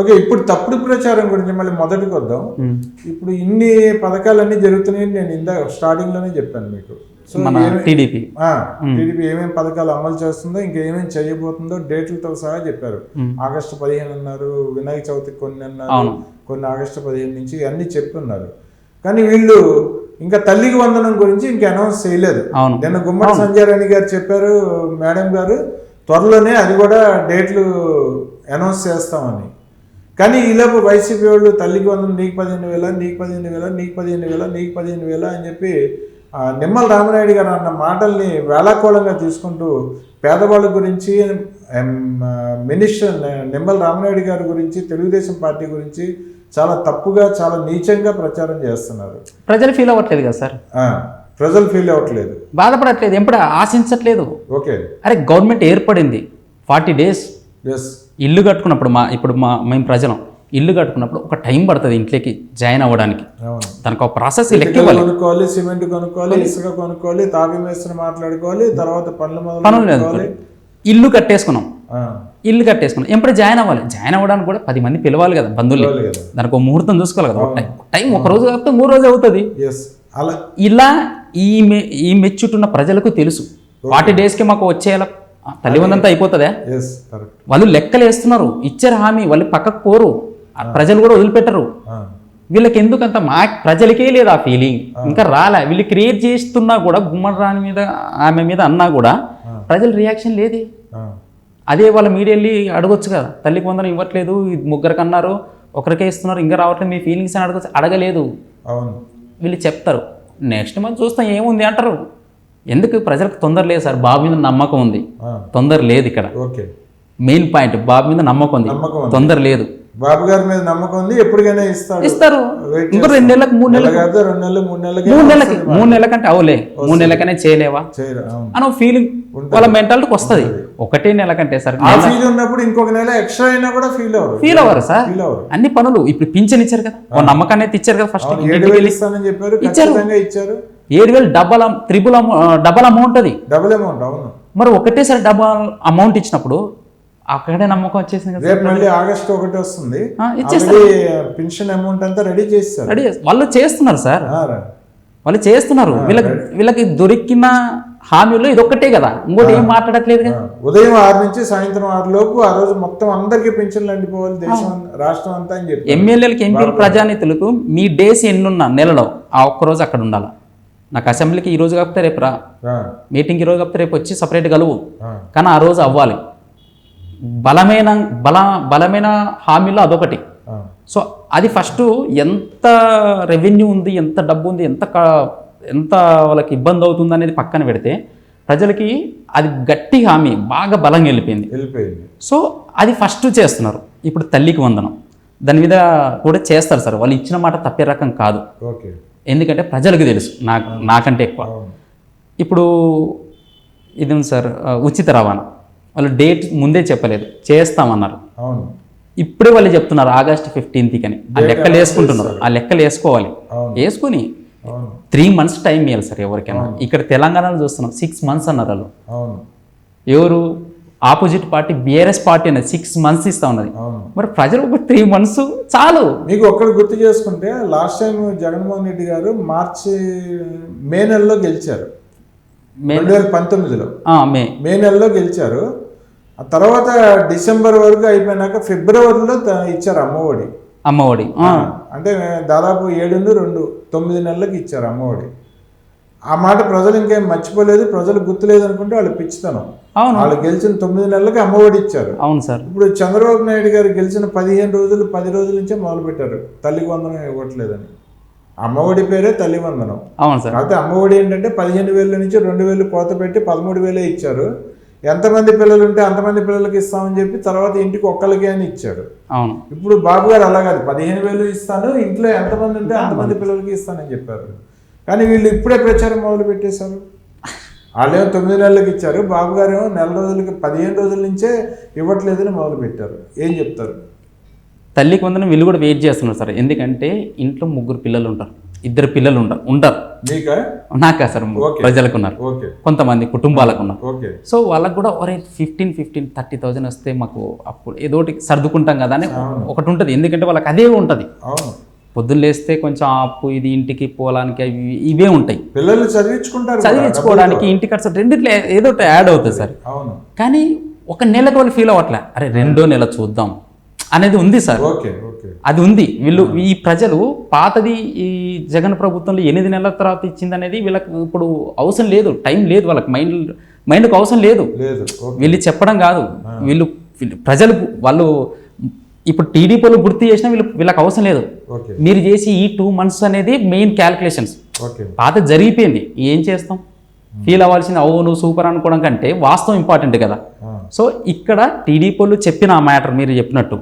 Okay ఇప్పుడు తప్పుడు ప్రచారం గురించి మళ్ళీ మొదటికి వద్దాం. ఇప్పుడు ఇన్ని పథకాలన్నీ జరుగుతున్నాయని నేను ఇందా స్టార్టింగ్లోనే చెప్పాను మీకు. So TDP. టీడీపీ ఏమేమి పథకాలు అమలు చేస్తుందో ఇంకా ఏమేమి చేయబోతుందో డేట్లతో సహా చెప్పారు. ఆగస్టు పదిహేను అన్నారు వినాయక చవితికి కొన్ని అన్నారు. కొన్ని ఆగస్టు పదిహేను నుంచి అన్ని చెప్పున్నారు కానీ వీళ్ళు ఇంకా తల్లికి వందనం గురించి ఇంకా అనౌన్స్ చేయలేదు. నిన్న గుమ్మడి సంజయ్ రాణి గారు చెప్పారు మేడం గారు త్వరలోనే అది కూడా డేట్లు అనౌన్స్ చేస్తామని. కానీ ఈలోపు వైసీపీ వాళ్ళు తల్లికి వందనం నీకు పదిహేను వేల నీకు పదిహేను వేల నీకు పదిహేను వేల నీకు పదిహేను వేల అని చెప్పి నిమ్మల రామనాయుడు గారు అన్న మాటల్ని వేళాకోళంగా తీసుకుంటూ పేదవాళ్ళ గురించి మినిస్టర్ నిమ్మల రామనాయుడు గారి గురించి తెలుగుదేశం పార్టీ గురించి చాలా తప్పుగా చాలా నీచంగా ప్రచారం చేస్తున్నారు. ప్రజలు ఫీల్ అవ్వట్లేదు కదా సార్? ప్రజలు ఫీల్ అవ్వట్లేదు. బాధపడట్లేదు ఎప్పుడు ఆశించట్లేదు? ఓకే. అరే గవర్నమెంట్ ఏర్పడింది ఫార్టీ డేస్. ఎస్ ఇల్లు కట్టుకున్నప్పుడు మా ఇప్పుడు మా మేము ప్రజలం ఇల్లు కట్టుకున్నప్పుడు ఒక టైం పడుతుంది ఇంట్లోకి జాయిన్ అవ్వడానికి. దానికి ఒక ప్రాసెస్ కొనుక్కోవాలి సిమెంట్ కొనుక్కోవాలి ఇసుక కొనుక్కోవాలి తాపి మేస్త్రి మాట్లాడుకోవాలి తర్వాత పనులు పనులు ఇల్లు కట్టేసుకున్నాం. ఇల్లు కట్టేసుకున్నాం. ఎప్పుడు జాయిన్ అవ్వాలి. జాయిన్ అవ్వడానికి కూడా పది మంది పిలవాలి కదా బంధువులు. దానికి ఒక ముహూర్తం చూసుకోవాలి కదా. ఒక టైం టైం ఒక రోజు కాకపోతే మూడు రోజు అవుతుంది. అలా. ఇలా ఈ మె ఈ మెచ్చుటున్న ప్రజలకు తెలుసు. ఫార్టీ డేస్కి మాకు వచ్చేయాల తల్లివందంతా అయిపోతుందా? వాళ్ళు లెక్కలు వేస్తున్నారు ఇచ్చారు హామీ వాళ్ళు పక్కకు పోరు ప్రజలు కూడా వదిలిపెట్టరు. వీళ్ళకి ఎందుకంత మా ప్రజలకే లేదు ఆ ఫీలింగ్ ఇంకా రాలే వీళ్ళు క్రియేట్ చేస్తున్నా కూడా గుమ్మడి రాణి మీద ఆమె మీద అన్నా కూడా ప్రజల రియాక్షన్ లేదే. అదే వాళ్ళ మీడియా వెళ్ళి అడగొచ్చు కదా తల్లికి వందనం ఇవ్వట్లేదు ముగ్గురికి అన్నారు ఒకరికే ఇస్తున్నారు ఇంకా రావట్లేదు మీ ఫీలింగ్స్ అని అడగచ్చు అడగలేదు. వీళ్ళు చెప్తారు. నెక్స్ట్ మంత్ చూస్తాం ఏముంది అంటారు. ఎందుకు ప్రజలకు తొందర లేదు సార్? బాబు మీద నమ్మకం ఉంది. తొందర లేదు ఇక్కడ. ఓకే. మెయిన్ పాయింట్ బాబు మీద నమ్మకం ఉంది. నమ్మకం. తొందర లేదు. బాబు గారి మీద నమ్మకం ఉంది ఎప్పటికైనా ఇస్తారు. Wait ఇంకో రెండు నెలలకు మూడు నెల నెలలకు కాదు రెండు నెలలు మూడు నెలలకి మూడు నెలలకి మూడు నెలలకంటే అవలే. మూడు నెలలకనే చేయలేవా? అని ఫీలింగ్ వాళ్ళ మెంటాలిటీకి వస్తుంది. ఒకటే నెల కంటే సార్ ఫీల్ ఉన్నప్పుడు ఇంకొక నెల ఎక్స్ట్రా అయినా కూడా ఫీల్ అవ్వరు ఫీల్ అవ్వరు సార్. అన్ని పనులు ఇప్పుడు పింఛన్ ఇచ్చారు కదా. నమ్మకాన్ని అయితే ఇచ్చారు. కదా ఫస్ట్ ఇచ్చారు. ఏడు వేలు డబల్ త్రిబుల్ డబల్ అమౌంట్ అది. డబుల్ అమౌంట్ అవును. మరి ఒకటేసారి డబల్ అమౌంట్ ఇచ్చినప్పుడు అక్కడే నమ్మకం వచ్చేసింది రేపు మళ్ళీ ఆగస్ట్ ఒకటి వస్తుంది. ఆల్రెడీ పెన్షన్ అమౌంట్ అంతా రెడీ చేస్తారు రెడీ వాళ్ళు చేస్తున్నారు సార్. వాళ్ళు చేస్తున్నారు. వీళ్ళకి వీళ్ళకి దొరికిన హామీలో ఇది ఒక్కటే కదా. ఇంకోటి ఏం మాట్లాడట్లేదు ఉదయం ఆరు నుంచి సాయంత్రం ఆరు లోపు ఆ రోజు మొత్తం అందరికీ పెన్షన్లు అందిపోవాలి దేశం రాష్ట్రం అంతా అని చెప్పి ఎమ్మెల్యేలకు ఎంపీలు ప్రజానీతులకు మీ డేస్ ఎన్నున్నా నెలలో ఆ ఒక్క రోజు అక్కడ ఉండాలి? నాకు అసెంబ్లీకి ఈ రోజు కాకపోతే రేపు రా. ఆ, మీటింగ్కి ఈ రోజు కాకపోతే రేపు వచ్చి సపరేట్ కలువు. కానీ ఆ రోజు అవ్వాలి. బలమైన బల బలమైన హామీలో అదొకటి. సో అది ఫస్ట్ ఎంత రెవెన్యూ ఉంది ఎంత డబ్బు ఉంది ఎంత ఎంత వాళ్ళకి ఇబ్బంది అవుతుంది అనేది పక్కన పెడితే ప్రజలకి అది గట్టి హామీ బాగా బలంగా వెళ్ళిపోయింది. వెళ్ళిపోయింది. సో అది ఫస్ట్ చేస్తున్నారు. ఇప్పుడు తల్లికి వందనం. దాని మీద కూడా చేస్తారు సార్. వాళ్ళు ఇచ్చిన మాట తప్పే రకం కాదు. ఓకే. ఎందుకంటే ప్రజలకు తెలుసు నాకు నాకంటే ఎక్కువ. ఇప్పుడు ఇది సార్ ఉచిత రవాణా. వాళ్ళు డేట్ ముందే చెప్పలేదు చేస్తామన్నారు. ఇప్పుడే వాళ్ళు చెప్తున్నారు ఆగస్ట్ ఫిఫ్టీన్త్కి అని. ఆ లెక్కలు వేసుకుంటున్నారు ఆ లెక్కలు వేసుకోవాలి. వేసుకుని త్రీ మంత్స్ టైం ఇవ్వాలి సార్ ఎవరికైనా. ఇక్కడ తెలంగాణలో చూస్తున్నాం సిక్స్ మంత్స్ అన్నారు వాళ్ళు. ఎవరు? ఆపోజిట్ పార్టీ బీఆర్ఎస్ పార్టీ అనేది సిక్స్ మంత్స్ ఇస్తా ఉన్నది. మరి ప్రజలు ఒక త్రీ మంత్స్ చాలు. మీకు ఒక్కటి గుర్తు చేసుకుంటే లాస్ట్ టైం జగన్మోహన్ రెడ్డి గారు మార్చి మే నెలలో గెలిచారు. రెండు వేల పంతొమ్మిదిలో. మే. మే నెలలో గెలిచారు. ఆ తర్వాత డిసెంబర్ వరకు అయిపోయినాక ఫిబ్రవరిలో ఇచ్చారు అమ్మఒడి. అమ్మఒడి అంటే దాదాపు ఏడు రెండు తొమ్మిది నెలలకు ఇచ్చారు అమ్మఒడి. ఆ మాట ప్రజలు ఇంకేం మర్చిపోలేదు ప్రజలు గుర్తులేదు అనుకుంటే వాళ్ళు పిచ్చితనం. అవును. వాళ్ళు గెలిచిన తొమ్మిది నెలలకి అమ్మఒడి ఇచ్చారు. అవును సార్. ఇప్పుడు చంద్రబాబు నాయుడు గారు గెలిచిన పదిహేను రోజులు పది రోజుల నుంచే మొదలు పెట్టారు తల్లికి వందనం ఇవ్వట్లేదని. అమ్మఒడి పేరే తల్లి వందనం. అవును సార్. కాకపోతే అమ్మఒడి ఏంటంటే పదిహేను వేల నుంచి రెండు వేలు కోత పెట్టి పదమూడు వేలే ఇచ్చారు. ఎంతమంది పిల్లలు ఉంటే అంతమంది పిల్లలకి ఇస్తామని చెప్పి తర్వాత ఇంటికి ఒక్కళ్ళకి అని ఇచ్చాడు అవును. ఇప్పుడు బాబు గారు అలా కాదు. పదిహేను వేలు ఇస్తాను ఇంట్లో ఎంతమంది ఉంటే అంతమంది పిల్లలకి ఇస్తానని చెప్పారు. కానీ వీళ్ళు ఇప్పుడే ప్రచారం మొదలు పెట్టేశారు. వాళ్ళేమో తొమ్మిది నెలలకు ఇచ్చారు. బాబు గారు ఏమో నెల రోజులకి పదిహేను రోజుల నుంచే ఇవ్వట్లేదని మొదలు పెట్టారు. ఏం చెప్తారు? తల్లికి వందనం వీళ్ళు కూడా వెయిట్ చేస్తున్నారు సార్. ఎందుకంటే ఇంట్లో ముగ్గురు పిల్లలు ఉంటారు. ఇద్దరు పిల్లలు ఉండరు ఉండరు నీకా సార్. ప్రజలకు ఉన్నారు కొంతమంది కుటుంబాలకు ఉన్నారు సో వాళ్ళకు కూడా ఒరే ఫిఫ్టీన్ ఫిఫ్టీన్ థర్టీ థౌజండ్ వస్తే మాకు అప్పుడు ఏదోటి సర్దుకుంటాం కదా అని ఒకటి ఉంటుంది. ఎందుకంటే వాళ్ళకి అదే ఉంటుంది. పొద్దున్న లేస్తే కొంచెం ఆ అప్పు ఇది ఇంటికి పోలానికి అవి ఇవే ఉంటాయి. పిల్లలు చదివించుకుంటారు. చదివించుకోవడానికి ఇంటి ఖర్చు రెండిట్లో ఏదో యాడ్ అవుతుంది సార్. అవును. కానీ ఒక నెలకు వాళ్ళు ఫీల్ అవ్వట్లే. అరే రెండో నెల చూద్దాం అనేది ఉంది సార్. అది ఉంది. వీళ్ళు ఈ ప్రజలు పాతది ఈ జగన్ ప్రభుత్వంలో ఎనిమిది నెలల తర్వాత ఇచ్చింది అనేది వీళ్ళకి ఇప్పుడు అవసరం లేదు. టైం లేదు వాళ్ళకి. మైండ్ మైండ్కి అవసరం లేదు. వీళ్ళు చెప్పడం కాదు. వీళ్ళు వీళ్ళు ప్రజలు వాళ్ళు ఇప్పుడు టీడీపీలో గుర్తు చేసినా వీళ్ళు వీళ్ళకి అవసరం లేదు. మీరు చేసి ఈ టూ మంత్స్ అనేది మెయిన్ క్యాల్కులేషన్స్ పాత జరిగిపోయింది. ఏం చేస్తాం? ఫీల్ అవ్వాల్సింది ఓ నువ్వు సూపర్ అనుకోవడం కంటే వాస్తవం ఇంపార్టెంట్ కదా. సో ఇక్కడ టీడీపీ వాళ్ళు చెప్పిన ఆ మ్యాటర్ మీరు చెప్పినట్టు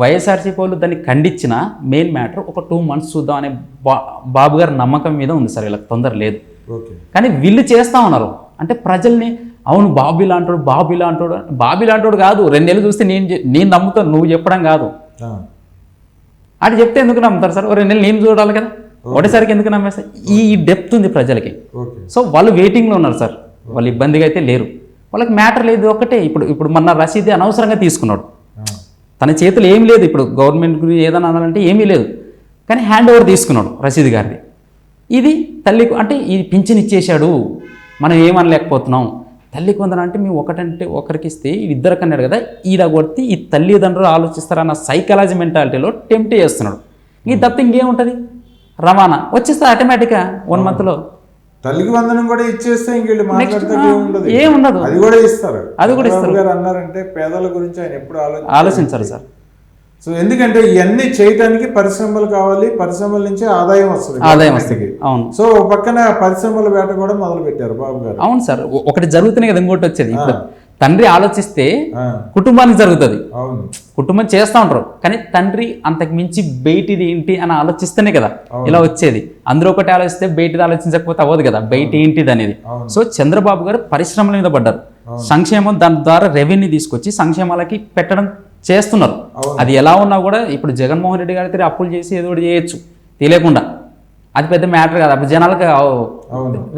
వైఎస్ఆర్సీపీ వాళ్ళు దాన్ని ఖండించిన మెయిన్ మ్యాటర్ ఒక టూ మంత్స్ చూద్దాం అనే బా బాబు గారి నమ్మకం మీద ఉంది సార్ వీళ్ళకి తొందర లేదు. కానీ వీళ్ళు చేస్తా ఉన్నారు. అంటే ప్రజల్ని అవును బాబీ లాంటోడు బాబీ లాంటోడు బాబీ లాంటోడు కాదు. రెండు నెలలు చూస్తే నేను నేను నమ్ముతాను నువ్వు చెప్పడం కాదు. అది చెప్తే ఎందుకు నమ్ముతారు సార్? రెండు నెలలు నేను చూడాలి కదా. ఒకటేసరికి ఎందుకు నమ్మేస్తారు ఈ డెప్త్ ఉంది ప్రజలకి. సో వాళ్ళు వెయిటింగ్లో ఉన్నారు సార్. వాళ్ళు ఇబ్బందిగా అయితే లేరు. వాళ్ళకి మ్యాటర్ లేదు ఒకటే ఇప్పుడు ఇప్పుడు మన రసీదు అనవసరంగా తీసుకున్నాడు. తన చేతులు ఏం లేదు. ఇప్పుడు గవర్నమెంట్ గురించి ఏదైనా అనాలంటే ఏమీ లేదు. కానీ హ్యాండ్ ఓవర్ తీసుకున్నాడు రసీద్ గారిది. ఇది తల్లి అంటే ఇది పింఛన్ ఇచ్చేశాడు. మనం ఏమనలేకపోతున్నాం. తల్లి కొందరు అంటే మేము ఒకటంటే ఒకరికి ఇస్తే ఇద్దరికి అన్నాడు కదా ఈడ కొడితే ఈ తల్లిదండ్రులు ఆలోచిస్తారన్న సైకాలజీ మెంటాలిటీలో టెంప్ట్ చేస్తున్నాడు. ఈ తప్పితే ఇంకేముంటుంది? రవాణా వచ్చేస్తుంది ఆటోమేటిక్గా వన్ మంత్లో తల్లికి వందనం కూడా ఇచ్చేస్తే ఏముండదు. అది కూడా ఇస్తారు. అది కూడా గారు అన్నారంటే పేదల గురించి ఆయన ఎప్పుడు ఆలోచించారు సార్. సో ఎందుకంటే ఇవన్నీ చేయడానికి పరిశ్రమలు కావాలి పరిశ్రమల నుంచి ఆదాయం వస్తుంది ఆదాయం. వస్తుంది. అవును. సో పక్కన పరిశ్రమల వేట కూడా మొదలు పెట్టారు బాబు గారు. అవును సార్ ఒకటి జరుగుతున్నాయి కదా ఇంకోటి వచ్చేది. ఇప్పుడు తండ్రి ఆలోచిస్తే కుటుంబానికి జరుగుతుంది. కుటుంబం చేస్తూ ఉంటారు. కానీ తండ్రి అంతకు మించి బయటిది ఏంటి అని ఆలోచిస్తేనే కదా ఇలా వచ్చేది. అందరూ ఒకటి ఆలోచిస్తే బయటిది ఆలోచించకపోతే అవ్వదు కదా బయట ఏంటిది అనేది. సో చంద్రబాబు గారు పరిశ్రమల మీద పడ్డారు. సంక్షేమం దాని ద్వారా రెవెన్యూ తీసుకొచ్చి సంక్షేమాలకి పెట్టడం చేస్తున్నారు. అది ఎలా ఉన్నా కూడా ఇప్పుడు జగన్మోహన్ రెడ్డి గారి అప్పులు చేసి ఏదో చేయొచ్చు. తెలియకుండా. అది పెద్ద మ్యాటర్ కాదు. అప్పుడు జనాలకు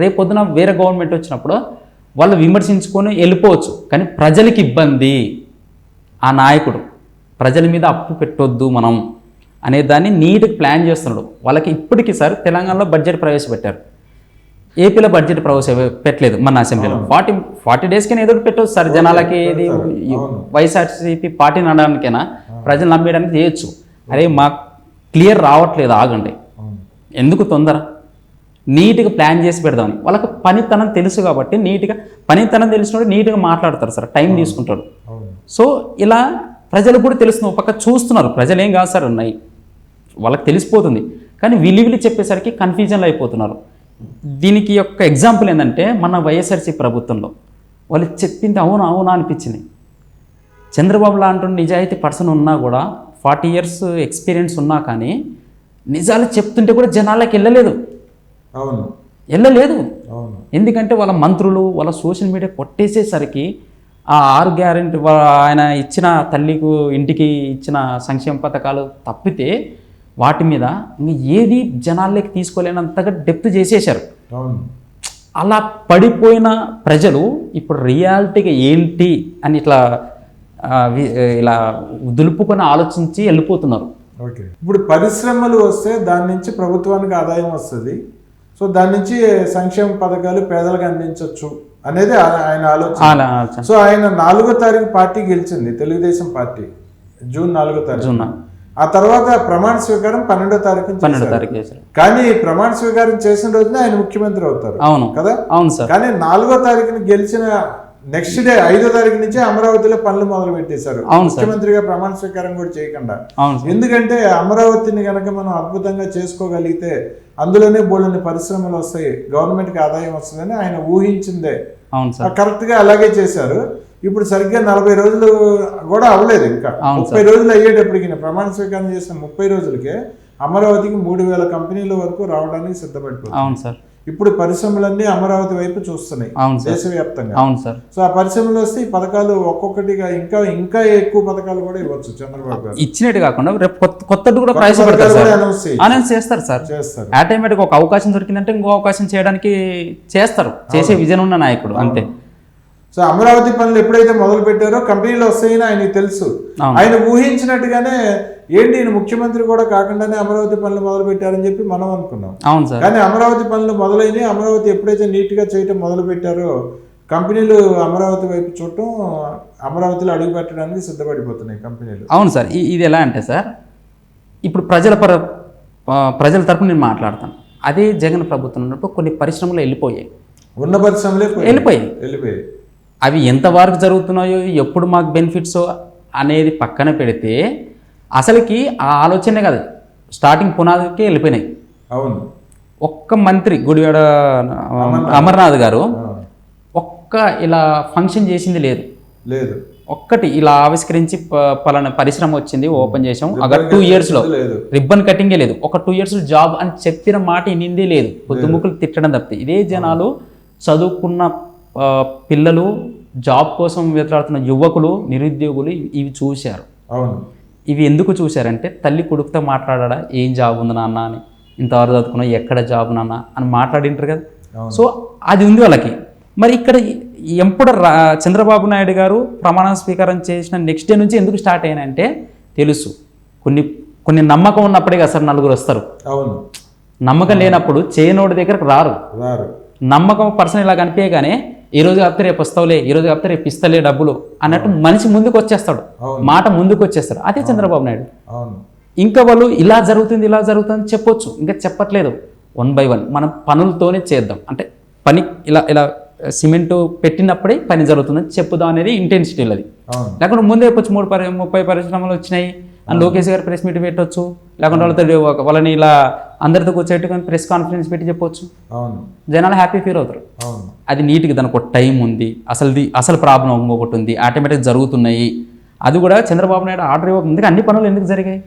రేపు పొద్దున వేరే గవర్నమెంట్ వచ్చినప్పుడు వాళ్ళు విమర్శించుకొని వెళ్ళిపోవచ్చు. కానీ ప్రజలకి ఇబ్బంది ఆ నాయకుడు. ప్రజల మీద అప్పు పెట్టొద్దు మనం అనే దాన్ని నీట్గా ప్లాన్ చేస్తున్నాడు. వాళ్ళకి ఇప్పటికీ సార్ తెలంగాణలో బడ్జెట్ ప్రవేశపెట్టారు. ఏపీలో బడ్జెట్ ప్రవేశ పెట్టలేదు మన అసెంబ్లీలో. ఫార్టీ ఫార్టీ ఏదో ఒకటి పెట్టవచ్చు సార్. జనాలకి ఇది. వైఎస్ఆర్సీపీ పార్టీ నడడానికైనా ప్రజలు నమ్మేయడానికి చేయొచ్చు. అరే మాకు క్లియర్ రావట్లేదు ఆగండి. ఎందుకు తొందర? నీట్గా ప్లాన్ చేసి పెడదామని వాళ్ళకి పనితనం తెలుసు కాబట్టి నీట్గా పనితనం తెలిసినోడు నీట్గా మాట్లాడతారు సార్. టైం తీసుకుంటాడు. సో ఇలా ప్రజలు కూడా తెలుస్తుంది ఒక పక్క చూస్తున్నారు. ప్రజలు ఏం కాదు సార్ ఉన్నాయి. వాళ్ళకి తెలిసిపోతుంది. కానీ విలి విలి చెప్పేసరికి కన్ఫ్యూజన్లో అయిపోతున్నారు. దీనికి యొక్క ఎగ్జాంపుల్ ఏంటంటే మన వైఎస్ఆర్సీ ప్రభుత్వంలో. వాళ్ళు చెప్పింది అవునా అవునా అనిపించింది. చంద్రబాబు లాంటి నిజాయితీ పర్సన్ ఉన్నా కూడా ఫార్టీ ఇయర్స్ ఎక్స్పీరియన్స్ ఉన్నా కానీ నిజాలు చెప్తుంటే కూడా జనాలకు వెళ్ళలేదు. అవును. వెళ్ళలేదు. అవును. ఎందుకంటే వాళ్ళ మంత్రులు వాళ్ళ సోషల్ మీడియా కొట్టేసేసరికి ఆ ఆరు గ్యారెంటీ ఆయన ఇచ్చిన తల్లికి ఇంటికి ఇచ్చిన సంక్షేమ పథకాలు తప్పితే వాటి మీద ఇంక ఏది జనాల్లోకి తీసుకోలేనంతగా డెప్త్ చేసేశారు. అలా పడిపోయిన ప్రజలు ఇప్పుడు రియాలిటీగా ఏంటి అని ఇట్లా ఇలా దులుపుకొని ఆలోచించి వెళ్ళిపోతున్నారు. ఓకే. ఇప్పుడు పరిశ్రమలు వస్తే దాని నుంచి ప్రభుత్వానికి ఆదాయం వస్తుంది. సో దాని నుంచి సంక్షేమ పథకాలు పేదలకు అందించవచ్చు అనేది ఆయన ఆలోచన. సో ఆయన నాలుగో తారీఖు పార్టీ గెలిచింది తెలుగుదేశం పార్టీ జూన్ నాలుగో తారీఖు. ఆ తర్వాత ప్రమాణ స్వీకారం పన్నెండో తారీఖు పన్నెండు తారీఖు చేశారు. కానీ ప్రమాణ స్వీకారం చేసిన రోజున ఆయన ముఖ్యమంత్రి అవుతారు. అవును. కదా? అవును సార్. కానీ నాలుగో తారీఖున గెలిచిన నెక్స్ట్ డే ఐదో తారీఖు నుంచి అమరావతిలో పనులు మొదలు పెట్టేశారు. ముఖ్యమంత్రిగా ప్రమాణ స్వీకారం కూడా చేయకుండా. ఎందుకంటే అమరావతిని గనక మనం అద్భుతంగా చేసుకోగలిగితే అందులోనే బోళ్ళని పరిశ్రమలు వస్తాయి గవర్నమెంట్కి ఆదాయం వస్తుందని ఆయన ఊహించిందే. అవును సార్. కరెక్ట్గా అలాగే చేశారు. ఇప్పుడు సరిగ్గా నలభై రోజులు కూడా అవ్వలేదు ఇంకా. ముప్పై రోజులు అయ్యేటప్పటికి ప్రమాణ స్వీకారం చేసిన ముప్పై రోజులకే అమరావతికి మూడు వేల కంపెనీల వరకు రావడానికి సిద్ధపడిపోతుంది అవును సార్. ఇప్పుడు పరిశ్రమలన్నీ అమరావతి వైపు చూస్తున్నాయి దేశవ్యాప్తంగా. అవును సార్. సో ఆ పరిశ్రమలు వస్తే ఈ పథకాలు ఒక్కొక్కటిగా ఇంకా ఇంకా ఎక్కువ పథకాలు కూడా ఇవ్వచ్చు చంద్రబాబు గారు. ఇచ్చినట్టు కాకుండా రేపు కొత్త కొత్తది కూడా అనౌన్స్ చేస్తారు సార్. చేస్తారు. ఆటోమేటిక్ ఒక అవకాశం దొరికిందంటే ఇంకో అవకాశం చేయడానికి చేస్తారు. చేసే విజన్ ఉన్న నాయకుడు అంతే. సో అమరావతి పనులు ఎప్పుడైతే మొదలు పెట్టారో కంపెనీలు వస్తాయని ఆయనకి తెలుసు. ఆయన ఊహించినట్టుగానే ఏంటి ఈయన ముఖ్యమంత్రి కూడా కాకుండానే అమరావతి పనులు మొదలు పెట్టారని చెప్పి మనం అనుకున్నాం. అవును సార్. కానీ అమరావతి పనులు మొదలైనవి అమరావతి ఎప్పుడైతే నీట్గా చేయటం మొదలు పెట్టారో కంపెనీలు అమరావతి వైపు చూడటం అమరావతిలో అడుగు పెట్టడానికి సిద్ధపడిపోతున్నాయి కంపెనీలు. అవును సార్. ఇది ఎలా అంటే సార్ ఇప్పుడు ప్రజల పర ప్రజల తరపున నేను మాట్లాడతాను. అదే జగన్ ప్రభుత్వం ఉన్నప్పుడు కొన్ని పరిశ్రమలు వెళ్ళిపోయాయి. ఉన్న పరిశ్రమలే పోయాయి. వెళ్ళిపోయాయి. వెళ్ళిపోయాయి. అవి ఎంతవరకు జరుగుతున్నాయో ఎప్పుడు మాకు బెనిఫిట్స్ అనేది పక్కన పెడితే అసలుకి ఆ ఆలోచనే కాదు. స్టార్టింగ్ పునాదికి వెళ్ళిపోయినాయి. అవును. ఒక్క మంత్రి గుడివాడ అమర్నాథ్. గారు ఒక్క ఇలా ఫంక్షన్ చేసింది లేదు. లేదు. ఒక్కటి ఇలా ఆవిష్కరించి పలానా పరిశ్రమ వచ్చింది ఓపెన్ చేసాం. అక్కడ టూ ఇయర్స్లో రిబ్బన్ కటింగే లేదు. ఒక టూ ఇయర్స్ జాబ్ అని చెప్పిన మాట ఇనిందే లేదు. పొద్దుముక్కులు తిట్టడం తప్పితే. ఇదే జనాలు చదువుకున్న పిల్లలు జాబ్ కోసం వెతలాడుతున్న యువకులు నిరుద్యోగులు ఇవి- చూశారు. అవును. ఇవి ఎందుకు చూశారంటే తల్లి కొడుకుతో మాట్లాడా ఏం జాబ్ ఉంది నాన్న అని. ఇంతవరకు చదువుకున్నా ఎక్కడ జాబ్ నాన్న అని మాట్లాడింటారు కదా. సో అది ఉంది వాళ్ళకి. మరి ఇక్కడ ఎప్పుడు రా చంద్రబాబు నాయుడు గారు ప్రమాణ స్వీకారం చేసిన నెక్స్ట్ డే నుంచి ఎందుకు స్టార్ట్ అయినంటే తెలుసు. కొన్ని కొన్ని నమ్మకం ఉన్నప్పుడే కదా సార్ నలుగురు వస్తారు. అవును. నమ్మకం లేనప్పుడు చేయనోడి దగ్గరకు రారు. రారు. నమ్మకం పర్సన్ ఇలా కనిపించగానే ఈ రోజు కాకపోతే రేపు వస్తావులే ఈ రోజు కాకపోతే రేపు ఇస్తలే డబ్బులు అన్నట్టు మనిషి ముందుకు వచ్చేస్తాడు. మాట ముందుకు వచ్చేస్తాడు. అదే చంద్రబాబు నాయుడు. ఇంకా వాళ్ళు ఇలా జరుగుతుంది ఇలా జరుగుతుంది చెప్పొచ్చు. ఇంకా చెప్పట్లేదు. వన్ బై వన్ మనం పనులతోనే చేద్దాం. అంటే పని ఇలా ఇలా సిమెంట్ పెట్టినప్పుడే పని జరుగుతుందని చెప్పుదాం అనేది ఇంటెన్సిటీ అది లేకుంటే ముందే చెప్పొచ్చు మూడు పరి ముప్పై పరిశ్రమలు వచ్చినాయి. అని లోకేష్ గారు ప్రెస్ మీట్ పెట్టొచ్చు. లేకుంటే వాళ్ళతో వాళ్ళని ఇలా అందరితో కూర్చోట్టుకొని ప్రెస్ కాన్ఫరెన్స్ పెట్టి చెప్పొచ్చు. అవును. జనాలు హ్యాపీ ఫీల్ అవుతారు. అవును. అది నీట్గా దానికి ఒక టైం ఉంది. అసలుది అసలు ప్రాబ్లం ఇంకొకటి ఉంది ఆటోమేటిక్ జరుగుతున్నాయి. అది కూడా చంద్రబాబు నాయుడు ఆర్డర్ ఇవ్వక ముందుగా అన్ని పనులు ఎందుకు జరిగాయి?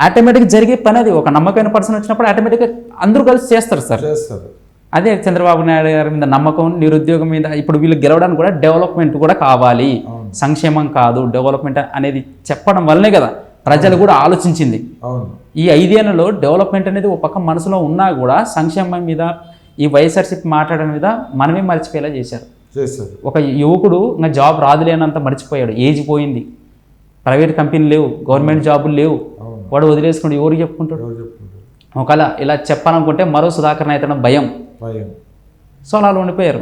ఆటోమేటిక్ జరిగే పని అది. ఒక నమ్మకమైన పర్సన్ వచ్చినప్పుడు ఆటోమేటిక్గా అందరూ కలిసి చేస్తారు సార్. చేస్తారు. అదే చంద్రబాబు నాయుడు గారి మీద నమ్మకం నిరుద్యోగం మీద ఇప్పుడు వీళ్ళు గెలవడానికి కూడా డెవలప్మెంట్ కూడా కావాలి. సంక్షేమం కాదు డెవలప్మెంట్ అనేది చెప్పడం వల్లనే కదా. ప్రజలు కూడా ఆలోచించింది. ఈ ఐదేళ్ళలో డెవలప్మెంట్ అనేది ఒక పక్క మనసులో ఉన్నా కూడా సంక్షేమం మీద ఈ వైఎస్ఆర్సీపీ మాట్లాడడం మీద మనమే మర్చిపోయేలా చేశారు. ఒక యువకుడు ఇంకా జాబ్ రాదులేనంత మర్చిపోయాడు. ఏజ్ పోయింది. ప్రైవేట్ కంపెనీలు లేవు గవర్నమెంట్ జాబులు లేవు. వాడు వదిలేసుకుంటూ ఎవరు చెప్పుకుంటాడు ఒకవేళ ఇలా చెప్పాలనుకుంటే మరో సుధాకర్ భయం. భయం. సో అలా ఉండిపోయారు.